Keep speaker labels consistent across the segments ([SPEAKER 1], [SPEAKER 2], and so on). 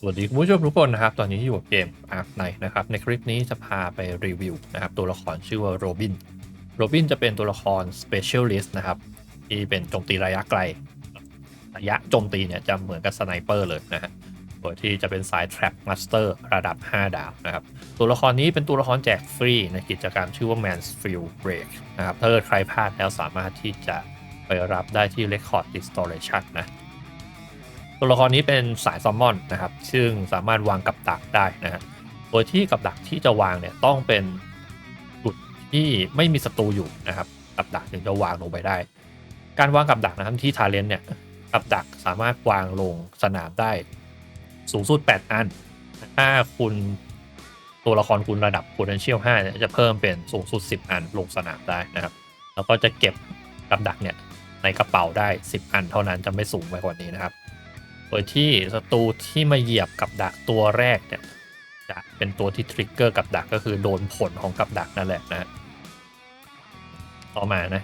[SPEAKER 1] สวัสดีคุณผู้ชมทุกคนนะครับ ตอนนี้อยู่กับเกม Ark Knight นะครับ ในคลิปนี้จะพาไปรีวิวนะครับ ตัวละครชื่อว่าโรบิน โรบินจะเป็นตัวละคร Specialist นะครับ ที่เป็นโจมตีระยะไกล ระยะโจมตีเนี่ยจะเหมือนกับสไนเปอร์เลยนะฮะโดยที่จะเป็นสาย Trap Master ระดับ 5 ดาวนะครับ ตัวละครนี้เป็นตัวละครแจกฟรีในกิจกรรมชื่อว่า Mansfield Break นะครับ ถ้าเกิดใครพลาดแล้วสามารถที่จะไปรับได้ที่ Record Restoration นะ ตัวละครนี้เป็นสายซัมมอนนะครับ ซึ่งสามารถวางกับดักได้นะฮะโดยที่กับดักที่จะวางเนี่ยต้องเป็นจุดที่ไม่มีศัตรูอยู่นะครับ กับดักถึงจะวางลงไปได้ การวางกับดักนะครับที่ทาเลนเนี่ยกับดักสามารถวางลงสนามได้ สูงสุด 8 อัน ถ้าคุณตัวละครคุณระดับ potential 5เนี่ยจะเพิ่มเป็นสูงสุด 10 อันลงสนามได้นะครับ แล้วก็จะเก็บกับดักเนี่ยในกระเป๋าได้ 10 อันเท่านั้นจะไม่สูงไปกว่านี้นะครับ โดยที่ศัตรูที่มาเหยียบกับดักตัวแรกเนี่ยจะเป็นตัวที่ทริกเกอร์กับดักก็คือโดนผลของกับดักนั่นแหละนะต่อมานะ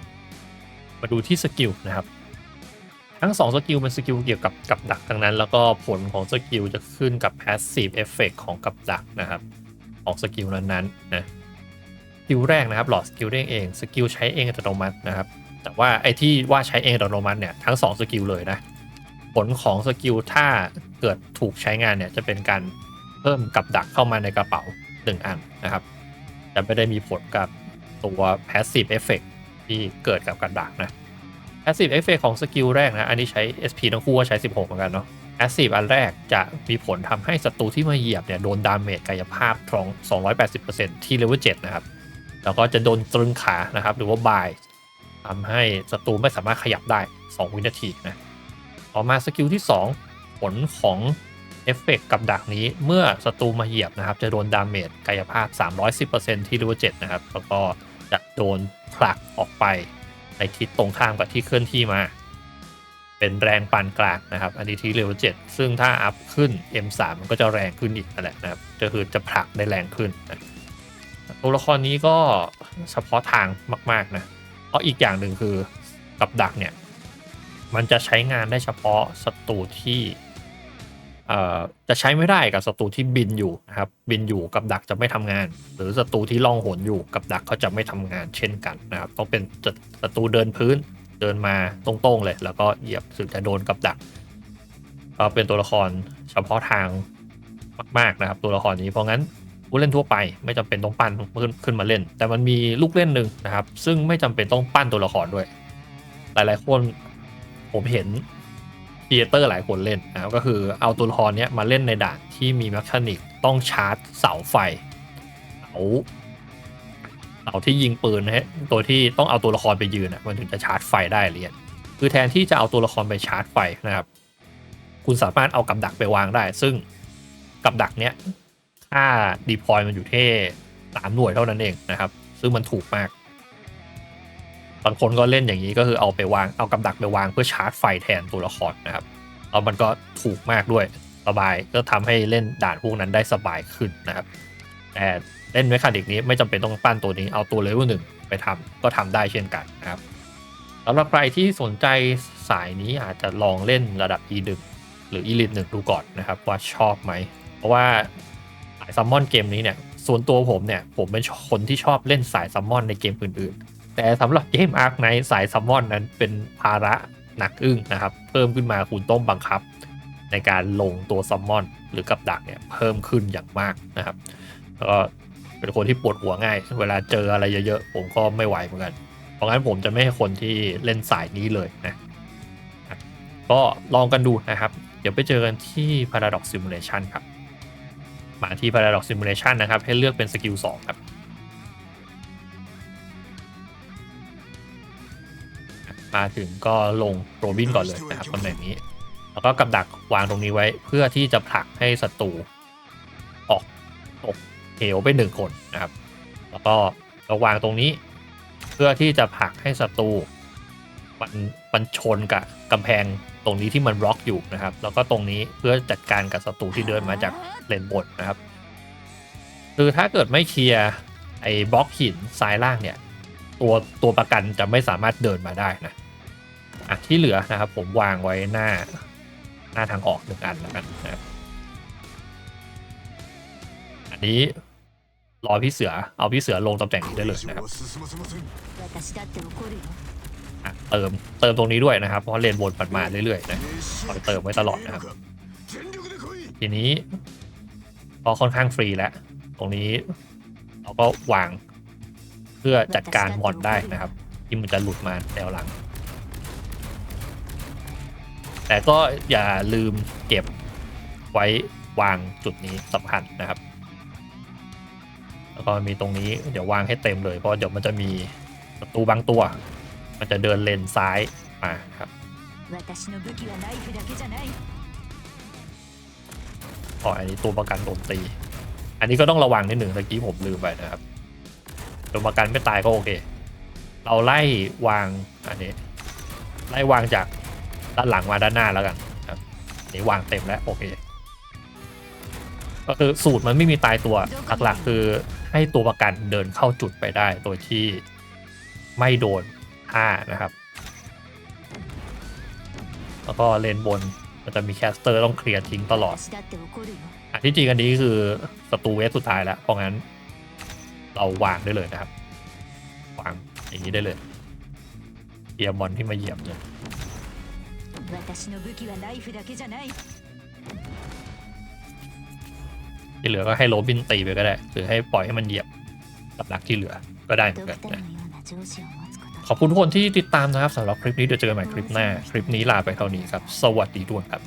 [SPEAKER 1] มาดูที่สกิลนะครับ ทั้ง2สกิลเป็นสกิลเกี่ยวกับกับดักทั้งนั้น แล้วก็ผลของสกิลจะขึ้นกับ passive effect ของกับดักนะครับ ของสกิลนั้นๆนะสกิลแรกนะครับหลอดสกิลได้เองสกิลใช้เองอัตโนมัตินะครับ แต่ว่าไอ้ที่ว่าใช้เองอัตโนมัติเนี่ยทั้ง2สกิลเลยนะ ผลของสกิลถ้าเกิดถูกใช้งานเนี่ยจะเป็นการเพิ่มกับดักเข้ามาในกระเป๋า1อันนะครับแต่ไม่ได้มีผลกับตัว passive effect ที่เกิดกับกับดักนะ passive effect ของสกิลแรกนะ อันนี้ใช้ SP ทั้งคู่ก็ใช้ 16 เหมือนกันเนาะ passive อันแรกจะมีผลทำให้ศัตรูที่มาเหยียบเนี่ยโดนดาเมจกายภาพทอง280%ที่เลเวล7นะครับ แล้วก็จะโดนตรึงขานะครับ หรือว่าบายทำให้ศัตรูไม่สามารถขยับได้ 2 วินาทีนะ ต่อมาสกิลที่ 2 ผลของเอฟเฟกกับดักนี้เมื่อศัตรูมาเหยียบนะครับ จะโดนดาเมจกายภาพ 310%ที่เลเวล7นะครับ แล้วก็จะโดนผลักออกไปในทิศตรงข้ามกับที่เคลื่อนที่มา เป็นแรงปานกลางนะครับ อันนี้ที่เลเวล7ซึ่งถ้าอัพขึ้น M3 มันก็จะแรงขึ้นอีกนั่นแหละนะครับก็คือจะผลักได้แรงขึ้นนะตัวละครนี้ก็เฉพาะทางมาก ๆนะเพราะอีกอย่างหนึ่งคือกับดักเนี่ย มันจะใช้งานได้เฉพาะศัตรูที่จะใช้ไม่ได้กับศัตรูที่บินอยู่นะครับ บินอยู่กับดักจะไม่ทำงาน หรือศัตรูที่ล่องหนอยู่กับดักก็จะไม่ทำงานเช่นกันนะครับ ต้องเป็นศัตรูเดินพื้นเดินมาตรงๆเลย แล้วก็เหยียบถึงจะโดนกับดักก็เป็นตัวละครเฉพาะทางมากๆนะครับ ตัวละครนี้เพราะงั้นผู้เล่นทั่วไปไม่จำเป็นต้องปั้นขึ้นมาเล่น แต่มันมีลูกเล่นหนึ่งนะครับ ซึ่งไม่จำเป็นต้องปั้นตัวละครด้วย หลายๆคน ผมเห็นครีเอเตอร์หลายคนเล่นนะก็คือเอาตัวละครเนี้ยมาเล่นในด่านที่มีแมคานิกต้องชาร์จเสาไฟเสาเสาที่ยิงปืนนะฮะตัวที่ต้องเอาตัวละครไปยืนอะมันถึงจะชาร์จไฟได้เรียนคือแทนที่จะเอาตัวละครไปชาร์จไฟนะครับ คุณสามารถเอากับดักไปวางได้ ซึ่งกับดักเนี้ยค่าดีพอยมันอยู่ที่สามหน่วยเท่านั้นเองนะครับ ซึ่งมันถูกมาก บางคนก็เล่นอย่างนี้ก็คือเอาไปวางเอากับดักไปวางเพื่อชาร์จไฟแทนตัวละครนะครับแล้วมันก็ถูกมากด้วยสบายก็ทำให้เล่นด่านพวกนั้นได้สบายขึ้นนะครับแต่เล่นเมคานิกนี้ไม่จำเป็นต้องปั้นตัวนี้เอาตัวเลเวลหนึ่งไปทำก็ทำได้เช่นกันนะครับสำหรับใครที่สนใจสายนี้อาจจะลองเล่นระดับ E1 หรือ Elite 1ดูก่อนนะครับว่าชอบไหม เพราะว่าสายซัมมอนเกมนี้เนี่ยส่วนตัวผมเนี่ยผมเป็นคนที่ชอบเล่นสายซัมมอนในเกมอื่นๆ แต่สำหรับเกมอาร์คไนสายซัมมอนนั้นเป็นภาระหนักอึ้งนะครับ เพิ่มขึ้นมาคุณต้องบังคับ ในการลงตัวซัมมอนหรือกับดักเนี่ยเพิ่มขึ้นอย่างมากนะครับแล้วก็เป็นคนที่ปวดหัวง่าย เวลาเจออะไรเยอะๆ ผมก็ไม่ไหวเหมือนกัน เพราะงั้นผมจะไม่ให้คนที่เล่นสายนี้เลยนะก็ลองกันดูนะครับ เดี๋ยวไปเจอกันที่ Paradox Simulation ครับ มาที่ Paradox Simulation นะครับ ให้เลือกเป็นสกิล2ครับ มาถึงก็ลงโรบินก่อนเลยนะครับตำแหน่งนี้ แล้วก็กับดักวางตรงนี้ไว้เพื่อที่จะผลักให้ศัตรูออกตกเหวไปหนึ่งคนนะครับ แล้วก็เราวางตรงนี้ เพื่อที่จะผลักให้ศัตรูมันมันชนกับกำแพงตรงนี้ที่มันบล็อกอยู่นะครับ แล้วก็ตรงนี้เพื่อจัดการกับศัตรูที่เดินมาจากเลนบนนะครับ คือถ้าเกิดไม่เคลียร์ไอ้บล็อกหินซ้ายล่างเนี่ย ตัวตัวประกันจะไม่สามารถเดินมาได้นะ อะที่เหลือนะครับ ผมวางไว้หน้า หน้าทางออกหนึ่งอันแล้วกันนะครับอันนี้รอพี่เสือเอาพี่เสือลงตำแหน่งนี้ได้เลยนะครับเติมเติมตรงนี้ด้วยนะครับ เพราะเลนวนปัดมาเรื่อยๆนะคอยเติมไว้ตลอดนะครับ ทีนี้พอค่อนข้างฟรีแล้ว ตรงนี้เราก็วางเพื่อจัดการมอนได้นะครับ ที่มันจะหลุดมาแนวหลัง แต่ก็อย่าลืมเก็บไว้วางจุดนี้สำคัญนะครับ แล้วก็มีตรงนี้เดี๋ยววางให้เต็มเลย เพราะเดี๋ยวมันจะมีประตูบางตัว มันจะเดินเลนซ้ายมาครับอ๋ออันนี้ตัวประกันโดนตี อันนี้ก็ต้องระวังนิดหนึ่งตะกี้ผมลืมไปนะครับตัวประกันไม่ตายก็โอเค เราไล่วางอันนี้ ไล่วางจาก ด้านหลังมาด้านหน้าแล้วกันครับนี่วางเต็มแล้วโอเคก็คือสูตรมันไม่มีตายตัวหลักๆคือให้ตัวประกันเดินเข้าจุดไปได้โดยที่ไม่โดนท่านะครับ แล้วก็เลนบนมันจะมีแคสเตอร์ต้องเคลียร์ทิ้งตลอดอที่จริงอันนี้คือศัตรูเวฟสุดท้ายแล้ว เพราะงั้น เราวางได้เลยนะครับ วางอย่างนี้ได้เลยเยียร์อลที่มาเหยียบเนี่ย
[SPEAKER 2] 私の武器はナイフだけじゃない
[SPEAKER 1] ที่เหลือก็ให้โรบินตีไปก็ได้ หรือให้ปล่อยให้มันเหยียบกับดักที่เหลือก็ได้เหมือน
[SPEAKER 2] ド
[SPEAKER 1] กัน
[SPEAKER 2] クター
[SPEAKER 1] นะ
[SPEAKER 2] のような上司を持つこと
[SPEAKER 1] ขอบคุณทุกคนที่ติดตามนะครับสำหรับคลิปนี้เดี๋ยวเจอกันใหม่คลิปหน้า คลิปนี้ลาไปเท่านี้ครับ สวัสดีทุกคนครับ